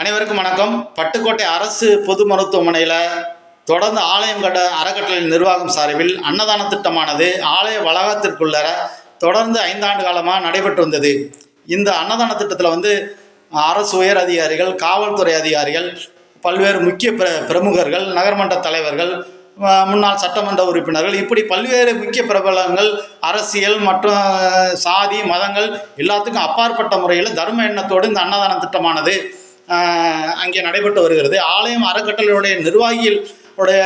அனைவருக்கும் வணக்கம். பட்டுக்கோட்டை அரசு பொது மருத்துவமனையில் தொடர்ந்து ஆலயம் கட்ட அறக்கட்டளை நிர்வாகம் சார்பில் அன்னதான திட்டமானது ஆலய வளாகத்திற்குள்ளர தொடர்ந்து ஐந்தாண்டு காலமாக நடைபெற்று வந்தது. இந்த அன்னதான திட்டத்தில் வந்து அரசு உயர் அதிகாரிகள் காவல்துறை அதிகாரிகள் பல்வேறு முக்கிய பிர பிரமுகர்கள் நகர்மன்ற தலைவர்கள் முன்னாள் சட்டமன்ற உறுப்பினர்கள் இப்படி பல்வேறு முக்கிய பிரபலங்கள் அரசியல் மற்றும் சாதி மதங்கள் எல்லாத்துக்கும் அப்பாற்பட்ட முறையில் தர்ம எண்ணத்தோடு இந்த அன்னதான திட்டமானது அங்கே நடைபெற்று வருகிறது. ஆலயம் அறக்கட்டளையுடைய நிர்வாகிகள் உடைய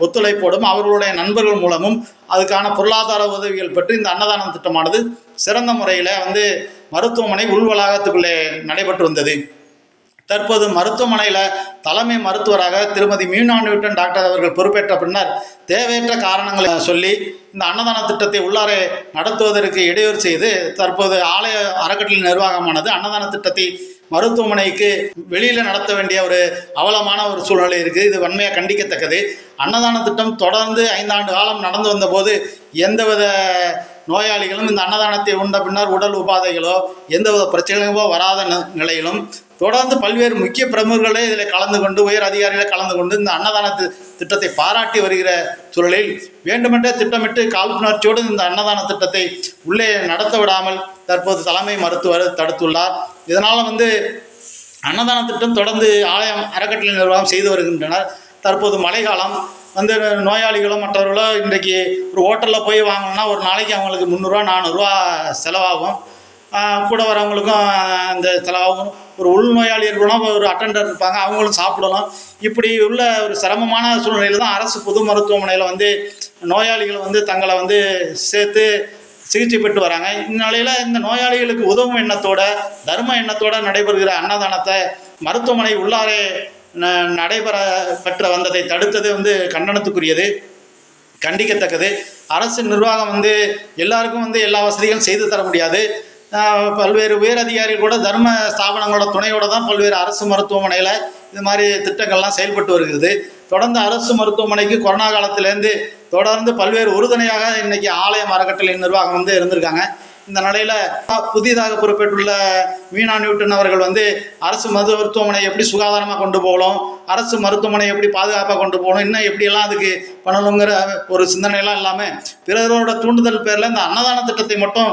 ஒத்துழைப்போடும் அவர்களுடைய நண்பர்கள் மூலமும் அதுக்கான பொருளாதார உதவிகள் பெற்று இந்த அன்னதான திட்டமானது சிறந்த முறையில் வந்து மருத்துவமனை உள்வளாகத்துக்குள்ளே நடைபெற்று வந்தது. தற்போது மருத்துவமனையில் தலைமை மருத்துவராக திருமதி மீனா நியூட்டன் டாக்டர் அவர்கள் பொறுப்பேற்ற பின்னர் தேவையற்ற காரணங்களை சொல்லி இந்த அன்னதான திட்டத்தை உள்ளாரே நடத்துவதற்கு இடையூறு செய்து தற்போது ஆலய அறக்கட்டளை நிர்வாகமானது அன்னதான திட்டத்தை மருத்துவமனைக்கு வெளியில் நடத்த வேண்டிய ஒரு அவலமான ஒரு சூழ்நிலை இருக்குது. இது வன்மையாக கண்டிக்கத்தக்கது. அன்னதான திட்டம் தொடர்ந்து ஐந்தாண்டு காலம் நடந்து வந்தபோது எந்தவித நோயாளிகளும் இந்த அன்னதானத்தை உண்ட பின்னர் உடல் உபாதைகளோ எந்தவித பிரச்சனைகளோ வராத நிலையிலும் தொடர்ந்து பல்வேறு முக்கிய பிரமுகர்களே இதில் கலந்து கொண்டு உயர் அதிகாரிகளை கலந்து கொண்டு இந்த அன்னதான திட்டத்தை பாராட்டி வருகிற சூழலில் வேண்டுமென்றே திட்டமிட்டு காழ்ப்புணர்ச்சியோடு இந்த அன்னதான திட்டத்தை உள்ளே நடத்த விடாமல் தற்போது தலைமை மருத்துவர் தடுத்துள்ளார். இதனால் வந்து அன்னதான திட்டம் தொடர்ந்து ஆலயம் அறக்கட்டளை நிர்வாகம் செய்து வருகின்றனர். தற்போது மழைக்காலம் வந்து நோயாளிகளோ மற்றவர்களோ இன்றைக்கு ஒரு ஹோட்டலில் போய் வாங்கணும்னா ஒரு நாளைக்கு அவங்களுக்கு முந்நூறுரூவா நானூறுரூவா செலவாகும். கூட வரவங்களுக்கும் அந்த செலவாகும். ஒரு உள்நோயாளி இருக்கணும் ஒரு அட்டண்டர் இருப்பாங்க அவங்களும் சாப்பிடணும் இப்படி உள்ள ஒரு சிரமமான சூழ்நிலையில் தான் அரசு பொது மருத்துவமனையில் வந்து நோயாளிகள் வந்து தங்களை வந்து சேர்த்து சிகிச்சை பெற்று வராங்க. இந்நிலையில் இந்த நோயாளிகளுக்கு உதவும் எண்ணத்தோட தர்ம எண்ணத்தோட நடைபெறுகிற அன்னதானத்தை மருத்துவமனை உள்ளாரே ந- நடைபெற பெற்ற வந்ததை தடுத்தது வந்து கண்டனத்துக்குரியது கண்டிக்கத்தக்கது. அரசு நிர்வாகம் வந்து எல்லாருக்கும் வந்து எல்லா வசதிகளும் செய்து தர முடியாது. பல்வேறு உயர் அதிகாரிகள் கூட தர்ம ஸ்தாபனங்களோட துணையோட தான் பல்வேறு அரசு மருத்துவமனையில் இது மாதிரி திட்டங்கள்லாம் செயல்பட்டு வருகிறது. தொடர்ந்து அரசு மருத்துவமனைக்கு கொரோனா காலத்திலேருந்து தொடர்ந்து பல்வேறு உறுதுணையாக இன்றைக்கி ஆலயம் அறக்கட்டளை நிர்வாகம் வந்து இருந்திருக்காங்க. இந்த நிலையில் புதிதாக பொறுப்பேற்றுள்ள மீனா நியூட்டன் அவர்கள் வந்து அரசு மது மருத்துவமனை எப்படி சுகாதாரமாக கொண்டு போகலாம் அரசு மருத்துவமனை எப்படி பாதுகாப்பாக கொண்டு போகணும் இன்னும் எப்படியெல்லாம் அதுக்கு பண்ணணுங்கிற ஒரு சிந்தனையெல்லாம் இல்லாமல் பிறரோட தூண்டுதல் பேரில் இந்த அன்னதான திட்டத்தை மட்டும்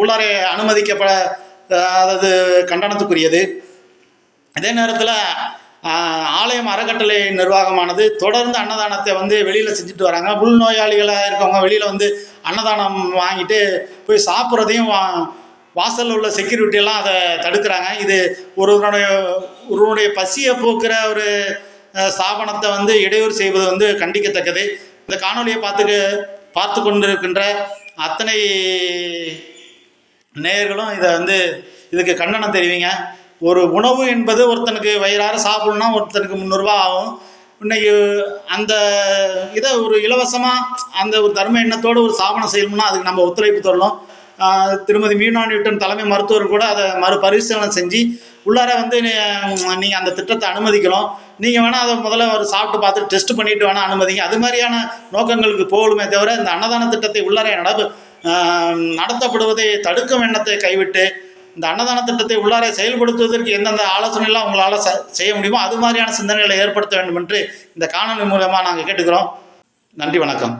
உள்ளாரே அனுமதிக்கப்பட அதாவது கண்டனத்துக்குரியது. அதே நேரத்தில் ஆலயம் அறக்கட்டளை நிர்வாகமானது தொடர்ந்து அன்னதானத்தை வந்து வெளியில் செஞ்சுட்டு வராங்க. உள்நோயாளிகளாக இருக்கவங்க வெளியில் வந்து அன்னதானம் வாங்கிட்டு போய் சாப்பிட்றதையும் வா வாசலில் உள்ள செக்யூரிட்டியெல்லாம் அதை தடுக்கிறாங்க. இது ஒருவருடைய ஒருவருடைய பசியை போக்குற ஒரு ஸ்தாபனத்தை வந்து இடையூறு செய்வது வந்து கண்டிக்கத்தக்கது. இந்த காணொலியை பார்த்துக்க பார்த்து கொண்டிருக்கின்ற அத்தனை நேயர்களும் இதை வந்து இதுக்கு கண்டனம் தெரிவிங்க. ஒரு உணவு என்பது ஒருத்தனுக்கு வயிறார சாப்பிடணும்னா ஒருத்தனுக்கு முந்நூறுரூவா ஆகும். இன்னைக்கு அந்த இதை ஒரு இலவசமாக அந்த ஒரு தர்ம எண்ணத்தோடு ஒரு சாபனம் செய்யணும்னா அதுக்கு நம்ம ஒத்துழைப்பு தரணும். திருமதி மீனா நியூட்டன் தலைமை மருத்துவர் கூட அதை மறுபரிசீலனை செஞ்சு உள்ளார வந்து நீங்கள் அந்த திட்டத்தை அனுமதிக்கலாம் நீங்கள் வேணால் அதை முதல்ல ஒரு சாப்பிட்டு பார்த்துட்டு டெஸ்ட் பண்ணிட்டு வேணால் அனுமதிங்க. அது மாதிரியான நோக்கங்களுக்கு போகலுமே தவிர இந்த அன்னதான திட்டத்தை உள்ளார நடப்பு நடத்தப்படுவதை தடுக்கும் எண்ணத்தை கைவிட்டு இந்த அன்னதான திட்டத்தை உள்ளார செயல்படுத்துவதற்கு எந்தெந்த ஆலோசனைலாம் உங்களால் ச- செய்ய முடியுமோ அது மாதிரியான சிந்தனைகளை ஏற்படுத்த வேண்டும் என்று இந்த காணொலி மூலமாக நாங்கள் கேட்டுக்கிறோம். நன்றி வணக்கம்.